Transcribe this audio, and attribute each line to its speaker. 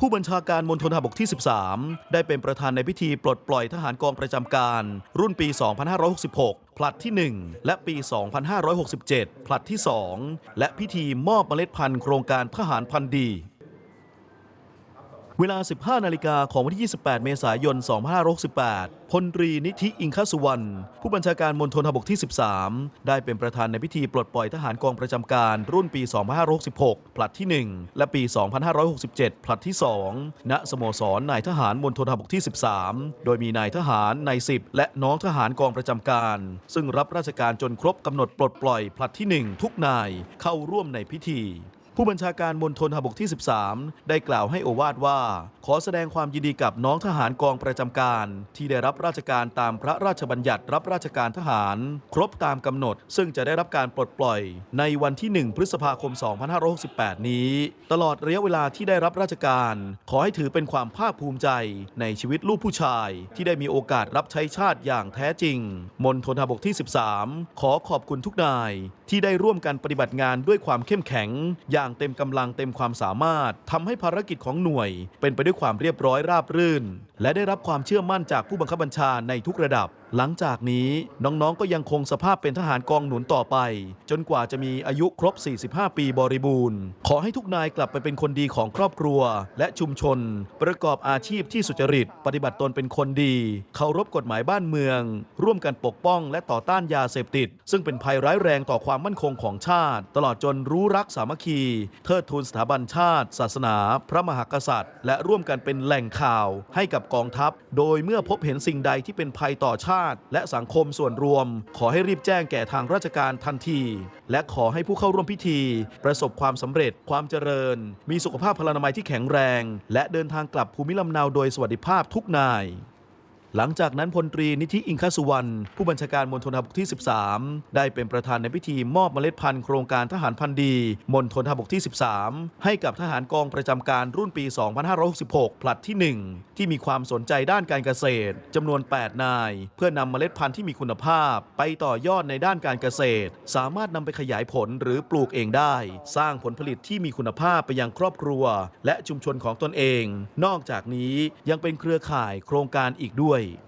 Speaker 1: ผู้บัญชาการมณฑลทหารบกที่ 13 ได้เป็นประธานในพิธีปลดปล่อยทหารกองประจำการ รุ่นปี 2566 ผลัดที่ 1 และปี 2567 ผลัดที่ 2 และพิธีมอบเมล็ดพันธุ์โครงการทหารพันธุ์ดี เวลา 15 นาฬิกาของวันที่ 28 เมษายน 2568 พลตรีนิธิอิงคสุวรรณ ผู้บัญชาการมณฑลทหารบกที่ 13 ได้เป็นประธานในพิธีปลดปล่อยทหารกองประจำการรุ่นปี 2566 ผลัดที่ 1 และปี 2567 ผลัดที่ 2 ณ สโมสรนายทหารมณฑลทหารบกที่ 13 โดยมีนายทหารนาย10และน้องทหารกองประจำการ ซึ่งรับราชการจนครบกำหนดปลดปล่อยผลัดที่ 1 ทุกนายเข้าร่วมในพิธี ผู้บัญชาการมณฑลทหารบกที่ 13 ได้กล่าวให้โอวาทว่า ขอแสดงความยินดีกับน้องทหารกองประจำการ ที่ได้รับราชการตามพระราชบัญญัติรับราชการทหาร ครบตามกำหนด ซึ่งจะได้รับการปลดปล่อย ในวันที่ 1 พฤษภาคม 2568 นี้ ตลอดระยะเวลาที่ได้รับราชการ ขอให้ถือเป็นความภาคภูมิใจในชีวิตลูกผู้ชาย ที่ได้มีโอกาสรับใช้ชาติอย่างแท้จริงมณฑลทหารบกที่ 13 ขอขอบคุณทุกนาย ที่ได้ร่วมกันปฏิบัติงานด้วยความเข้มแข็งอย่างเต็มกำลังเต็มความสามารถทำให้ภารกิจของหน่วย เป็นไปด้วยความเรียบร้อยราบรื่น และได้รับความเชื่อมั่นจากผู้บังคับบัญชาในทุกระดับหลังจากนี้น้องๆก็ยังคงสภาพเป็นทหารกองหนุนต่อไป จนกว่าจะมีอายุครบ 45 ปีบริบูรณ์ ขอให้ทุกนายกลับไปเป็นคนดีของครอบครัว และชุมชน ประกอบอาชีพที่สุจริต ปฏิบัติตนเป็นคนดี เคารพกฎหมายบ้านเมือง ร่วมกันปกป้องและต่อต้านยาเสพติด ซึ่งเป็นภัยร้ายแรงต่อความมั่นคงของชาติ ตลอดจนรู้รักสามัคคี เทิดทูนสถาบันชาติ ศาสนา พระมหากษัตริย์ และร่วมกันเป็นแหล่งข่าว ให้กับกองทัพ โดยเมื่อพบเห็นสิ่งใดที่เป็นภัยต่อชาติและสังคมส่วนรวม ขอให้รีบแจ้งแก่ทางราชการทันที และขอให้ผู้เข้าร่วมพิธี ประสบความสำเร็จความเจริญ มีสุขภาพพลานามัยที่แข็งแรง และเดินทางกลับภูมิลำเนาโดยสวัสดิภาพทุกนาย หลังจากนั้นพลตรีนิธิอิงคสุวรรณผู้บัญชาการมณฑลทหารบกที่ 13 ได้เป็นประธานในพิธีมอบเมล็ดพันธุ์โครงการทหารพันธุ์ดีมณฑลทหารบกที่ 13 ให้กับทหารกองประจำการรุ่นปี 2566 ผลัดที่ 1 ที่มีความสนใจด้านการเกษตรจำนวน 8 นาย เพื่อนำเมล็ดพันธุ์ที่มีคุณภาพ ไปต่อยอดในด้านการเกษตร สามารถนำไปขยายผลหรือปลูกเองได้ สร้างผลผลิตที่มีคุณภาพไปยังครอบครัว และชุมชนของตนเอง นอกจากนี้ยังเป็นเครือข่ายโครงการอีกด้วย ai.